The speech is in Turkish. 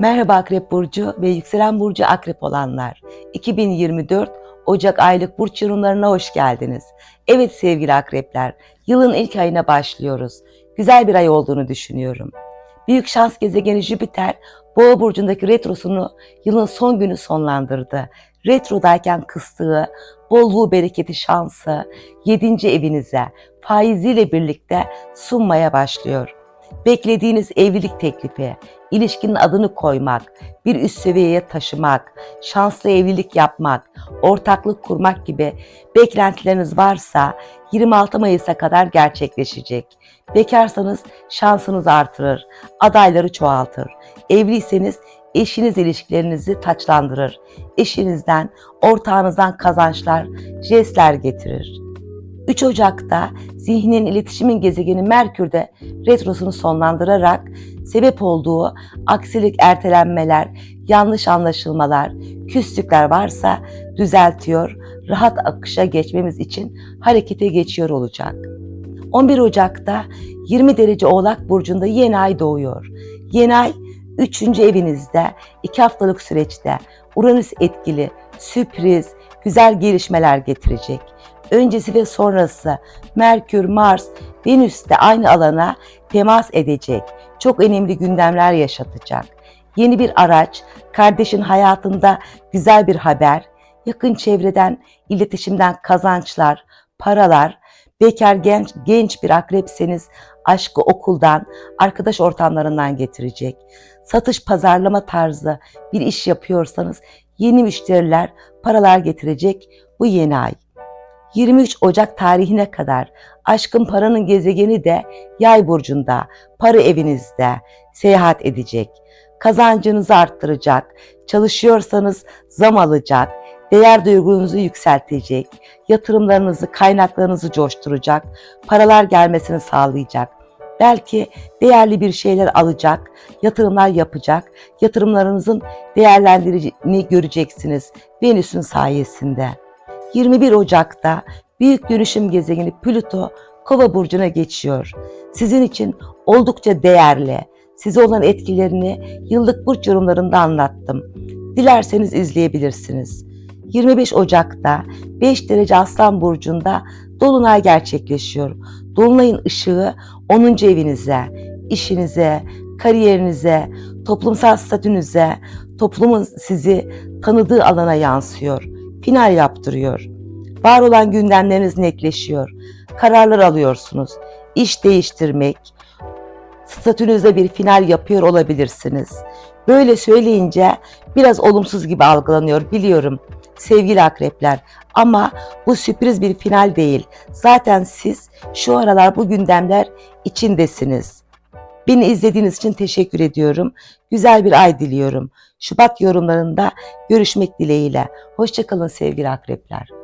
Merhaba Akrep Burcu ve Yükselen Burcu Akrep olanlar. 2024 Ocak aylık burç yorumlarına hoş geldiniz. Evet sevgili akrepler, yılın ilk ayına başlıyoruz. Güzel bir ay olduğunu düşünüyorum. Büyük şans gezegeni Jüpiter, Boğa burcundaki retrosunu yılın son günü sonlandırdı. Retrodayken kıstığı, bolluğu, bereketi, şansı 7. evinize faiziyle birlikte sunmaya başlıyor. Beklediğiniz evlilik teklifi, ilişkinin adını koymak, bir üst seviyeye taşımak, şanslı evlilik yapmak, ortaklık kurmak gibi beklentileriniz varsa 26 Mayıs'a kadar gerçekleşecek. Bekarsanız şansınız artırır, adayları çoğaltır. Evliyseniz eşiniz ilişkilerinizi taçlandırır. Eşinizden, ortağınızdan kazançlar, jestler getirir. 3 Ocak'ta zihnin iletişimin gezegeni Merkür'de retrosunu sonlandırarak sebep olduğu aksilik, ertelenmeler, yanlış anlaşılmalar, küslükler varsa düzeltiyor, rahat akışa geçmemiz için harekete geçiyor olacak. 11 Ocak'ta 20 derece Oğlak Burcu'nda yeni ay doğuyor. Yeni ay 3. evinizde 2 haftalık süreçte Uranüs etkili, sürpriz, güzel gelişmeler getirecek. Öncesi ve sonrası Merkür, Mars, Venüs de aynı alana temas edecek. Çok önemli gündemler yaşatacak. Yeni bir araç, kardeşin hayatında güzel bir haber, yakın çevreden, iletişimden kazançlar, paralar, bekar genç, genç bir akrepseniz aşkı okuldan, arkadaş ortamlarından getirecek. Satış pazarlama tarzı bir iş yapıyorsanız yeni müşteriler, paralar getirecek bu yeni ay. 23 Ocak tarihine kadar aşkın paranın gezegeni de yay burcunda, para evinizde seyahat edecek. Kazancınızı arttıracak, çalışıyorsanız zam alacak, değer duygunuzu yükseltecek, yatırımlarınızı, kaynaklarınızı coşturacak, paralar gelmesini sağlayacak. Belki değerli bir şeyler alacak, yatırımlar yapacak, yatırımlarınızın değerlendiricini göreceksiniz Venüs'ün sayesinde. 21 Ocak'ta büyük dönüşüm gezegeni Plüto Kova burcuna geçiyor. Sizin için oldukça değerli. Size olan etkilerini yıllık burç yorumlarında anlattım. Dilerseniz izleyebilirsiniz. 25 Ocak'ta 5 derece Aslan burcunda dolunay gerçekleşiyor. Dolunayın ışığı 10. evinize, işinize, kariyerinize, toplumsal statünüze, toplumun sizi tanıdığı alana yansıyor final yaptırıyor. Var olan gündemleriniz netleşiyor. Kararlar alıyorsunuz. İş değiştirmek, statünüzde bir final yapıyor olabilirsiniz. Böyle söyleyince biraz olumsuz gibi algılanıyor biliyorum sevgili akrepler. Ama bu sürpriz bir final değil. Zaten siz şu aralar bu gündemler içindesiniz. Beni izlediğiniz için teşekkür ediyorum. Güzel bir ay diliyorum. Şubat yorumlarında görüşmek dileğiyle. Hoşçakalın sevgili akrepler.